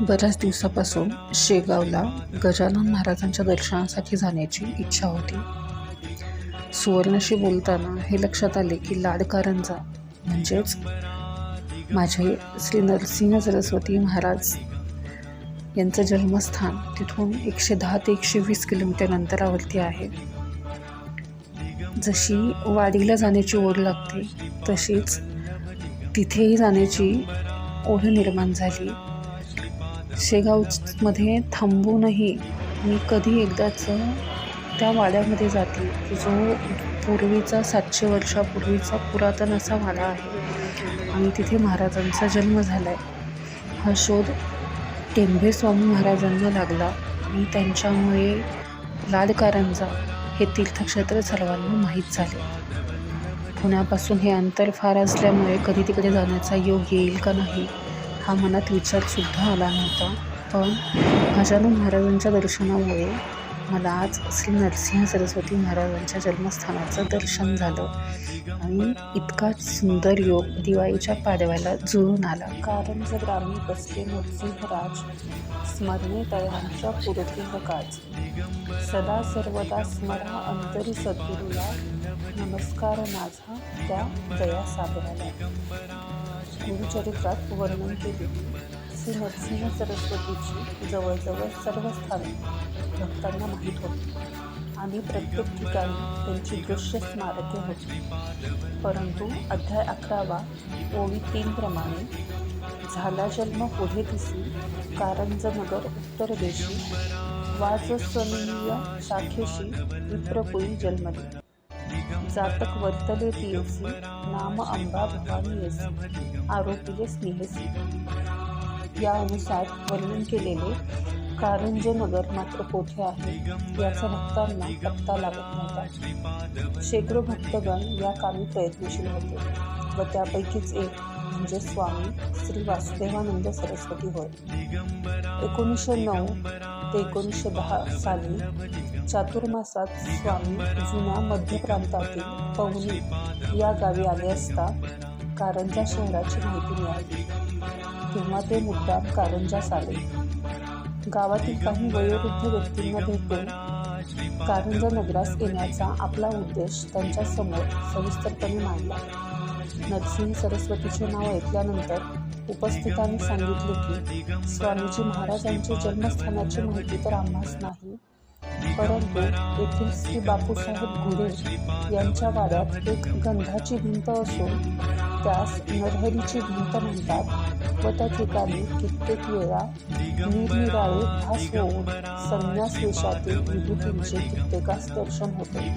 बऱ्याच दिवसापासून शेगावला गजानन महाराजांच्या दर्शनासाठी जाण्याची इच्छा होती. सुवर्णाशी बोलताना हे लक्षात आले की लाडकारंजा म्हणजेच माझे श्री नरसिंह सरस्वती महाराज यांचं जन्मस्थान तिथून एकशे दहा ते एकशे वीस किलोमीटर अंतरावरती आहे. जशी वाडीला जाण्याची ओढ लागते तशीच तिथेही जाण्याची ओढ निर्माण झाली. शेगावमध्ये थांबूनही मी कधी एकदाच त्या वाड्यामध्ये जाते. की जो पूर्वीचा सातशे वर्षापूर्वीचा पुरातन असा वाडा आहे आणि तिथे महाराजांचा जन्म झाला आहे हा शोध टेंभे स्वामी महाराजांना लागला. आणि त्यांच्यामुळे लाडकारंजा हे तीर्थक्षेत्र सर्वांना माहीत झाले. पुण्यापासून हे अंतर फार असल्यामुळे कधी तिकडे जाण्याचा योग येईल का नाही हा मनात विचारसुद्धा आला नव्हता. पण गजानन महाराजांच्या दर्शनामुळे मला आज श्री नरसिंह सरस्वती महाराजांच्या जन्मस्थानाचं दर्शन झालं. आणि इतका सुंदर योग दिवाळीच्या पाडव्याला जुळून आला. कारण जर आम्ही बसले नरसिंहराज स्मरणे तयांच्या पूर्तीव काज सदा सर्वदा स्मरा अंतरी सद्गुरूला. नमस्कार माझा त्या दया सागराला गुरुचरित्रात वर्णन केले श्री नरसिंह सरस्वतीची जवळजवळ सर्व स्थाने भक्तांना माहीत होती. आणि प्रत्येक ठिकाणी त्यांची दृश्य स्मारके होती. परंतु अध्याय अकरावा ओवी तीन प्रमाणे झाला जन्म पुढे दिसी कारंजनगर उत्तर देशी वाजसनीय शाखेशी विप्रपुरी जन्मली जातक वर्तले पियसी नाम अंबा भवानी येसी आरोपिले स्नेहसी. या अनुसार वर्णन केलेले कारंजनगर मात्र कोठे आहे याचा भक्तांना पत्ता लागत नव्हता. शेकडो भक्तगण या कामी प्रयत्नशील होते व त्यापैकीच एक म्हणजे स्वामी श्री वासुदेवानंद सरस्वती होय. एकोणीसशे नऊ ते एकोणीसशे दहा साली चातुर्मासात स्वामी जुन्या मध्य प्रांतातील पवनी या गावी आले असता कारंजा शहराची माहिती मिळाली. तेव्हा ते मुद्दाम कारंजास आले. गावातील काही वयोवृद्ध व्यक्तींना भेटून कारंजा नगरास येण्याचा आपला उद्देश त्यांच्यासमोर सविस्तरपणे मांडला. नरसिंह सरस्वतीचे नाव ऐकल्यानंतर उपस्थितांनी सांगितले की स्वामीजी महाराजांच्या जन्मस्थानाची माहिती तर आम्हास नाही परंतु येथील श्री बापूसाहेब घुडे यांच्या वाड्यात एक गंधाची भिंत असून त्यास नरहरीची भिंत म्हणतात व त्या ठिकाणी कित्येक वेळा निरनिराळे भास होऊन संन्यास वेशातील विभूतींचे कित्येकास दर्शन होते.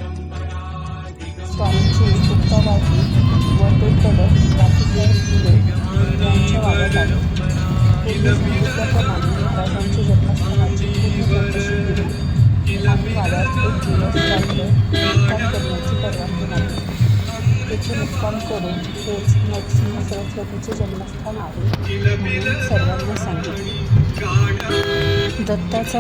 स्वामीची सुप्ताबाजी व ते कडक बापूसाहेब घुडे यांच्या वाड्यात आले पूर्वी सांगितल्याप्रमाणे महाराजांच्या जन्मस्थानाची पूर्ण चौकशी केली. आणि वाड्यात एक दिवस रात्र मुक्काम करण्याची परवानगी नाही. त्याचे मुक्काम करून हेच नरसिंह सरस्वतीचे जन्मस्थान आहे म्हणून सर्वांना सांगितले. दत्ताचा